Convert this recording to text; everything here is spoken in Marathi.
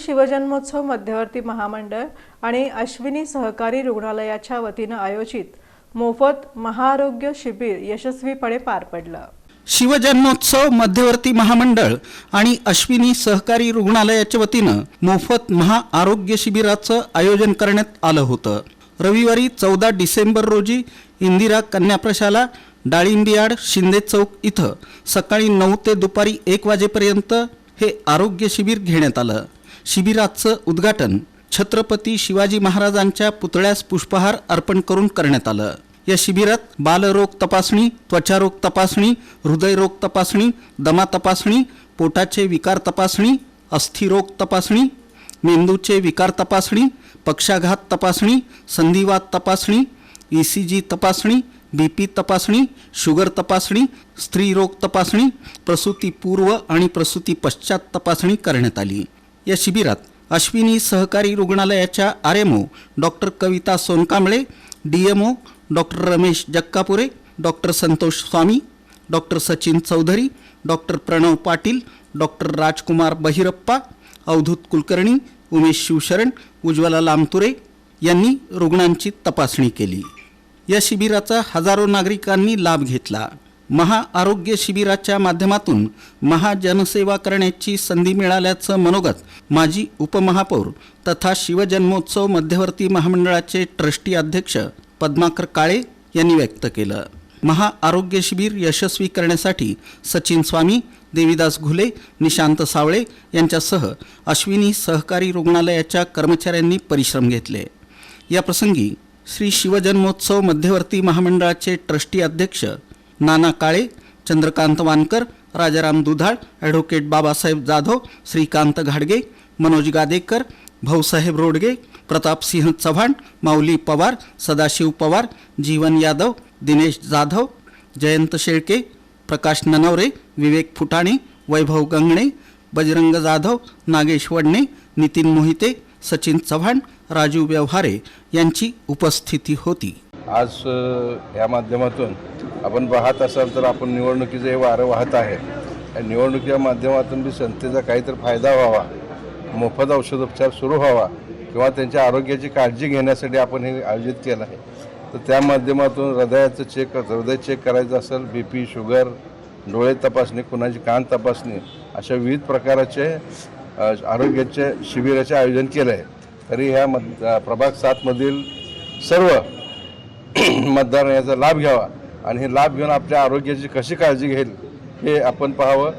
शिवजन्मोत्सव मध्यवर्ती महामंडळ आणि अश्विनी सहकारी रुग्णालयाच्या वतीनं आयोजित मोफत महाआरोग्य शिबिर यशस्वीपणे पार पडलं. शिवजन्मोत्सव मध्यवर्ती महामंडळ आणि अश्विनी सहकारी रुग्णालयाच्या वतीनं मोफत महाआरोग्य शिबिराचं आयोजन करण्यात आलं होतं. रविवारी चौदा डिसेंबर रोजी इंदिरा कन्याप्रशाला डाळिंबियाड शिंदे चौक इथं सकाळी नऊ ते दुपारी एक वाजेपर्यंत हे आरोग्य शिबिर घेण्यात आलं. शिबिराचं उद्घाटन छत्रपती शिवाजी महाराजांच्या पुतळ्यास पुष्पहार अर्पण करून करण्यात आलं. या शिबिरात बालरोग तपासणी त्वचारोग तपासणी हृदयरोग तपासणी दमा तपासणी पोटाचे विकार तपासणी अस्थिरोग तपासणी मेंदूचे विकार तपासणी पक्षाघात तपासणी संधिवात तपासणी ई सी जी तपासणी बी पी तपासणी शुगर तपासणी स्त्रीरोग तपासणी प्रसूतीपूर्व आणि प्रसूती पश्चात तपासणी करण्यात आली. या शिबिरात अश्विनी सहकारी रुग्णालयाच्या R M O doctor Kavita Sonkamble D. M O doctor Ramesh Jakkapure doctor Santosh Swami doctor Sachin Chaudhari doctor Pranav Patil doctor Rajkumar Bahirappa Avdhoot Kulkarni Umesh Shivsharan Ujjwala Lamture यांनी रुग्णांची तपासणी केली. या शिबिराचा हजारो नागरिकांनी लाभ घेतला. महाआरोग्य शिबिराच्या माध्यमातून महाजनसेवा करण्याची संधी मिळाल्याचं मनोगत माजी उपमहापौर तथा शिवजन्मोत्सव मध्यवर्ती महामंडळाचे ट्रस्टी अध्यक्ष पद्माकर काळे यांनी व्यक्त केलं. महाआरोग्य शिबिर यशस्वी करण्यासाठी सचिन स्वामी देवीदास घुले निशांत सावळे यांच्यासह अश्विनी सहकारी रुग्णालयाच्या कर्मचाऱ्यांनी परिश्रम घेतले. या प्रसंगी श्री शिवजन्मोत्सव मध्यवर्ती महामंडळाचे ट्रस्टी अध्यक्ष नाना काळे चंद्रकांत वानकर राजाराम दुधाळ ॲडव्होकेट बाबासाहेब जाधव श्रीकांत घाडगे मनोज गादेकर भाऊसाहेब रोडगे प्रतापसिंह चव्हाण माऊली पवार सदाशिव पवार जीवन यादव दिनेश जाधव जयंत शेळके प्रकाश ननवरे विवेक फुटाणे वैभव गंगणे बजरंग जाधव नागेश वडणे नितीन मोहिते सचिन चव्हाण राजू व्यवहारे यांची उपस्थिती होती. आज या माध्यमातून आपण पाहत असाल तर आपण निवडणुकीचं हे वारं वाहत आहे. या निवडणुकीच्या माध्यमातून बी संस्थेचा काहीतरी फायदा व्हावा मोफत औषधोपचार सुरू व्हावा किंवा त्यांच्या आरोग्याची काळजी घेण्यासाठी आपण हे आयोजित केलं आहे. तर त्या माध्यमातून हृदयाचं चेक हृदय चेक करायचं असेल बी पी शुगर डोळे तपासणी कुणाची कान तपासणी अशा विविध प्रकाराचे आरोग्याच्या आरोग्याचे शिबिराचे आयोजन केलं आहे तरी ह्या मत प्रभाग सातमधील सर्व मतदार याचा लाभ घ्यावा आणि हे लाभ घेऊन आपल्या आरोग्याची कशी काळजी घेईल हे आपण पाहावं.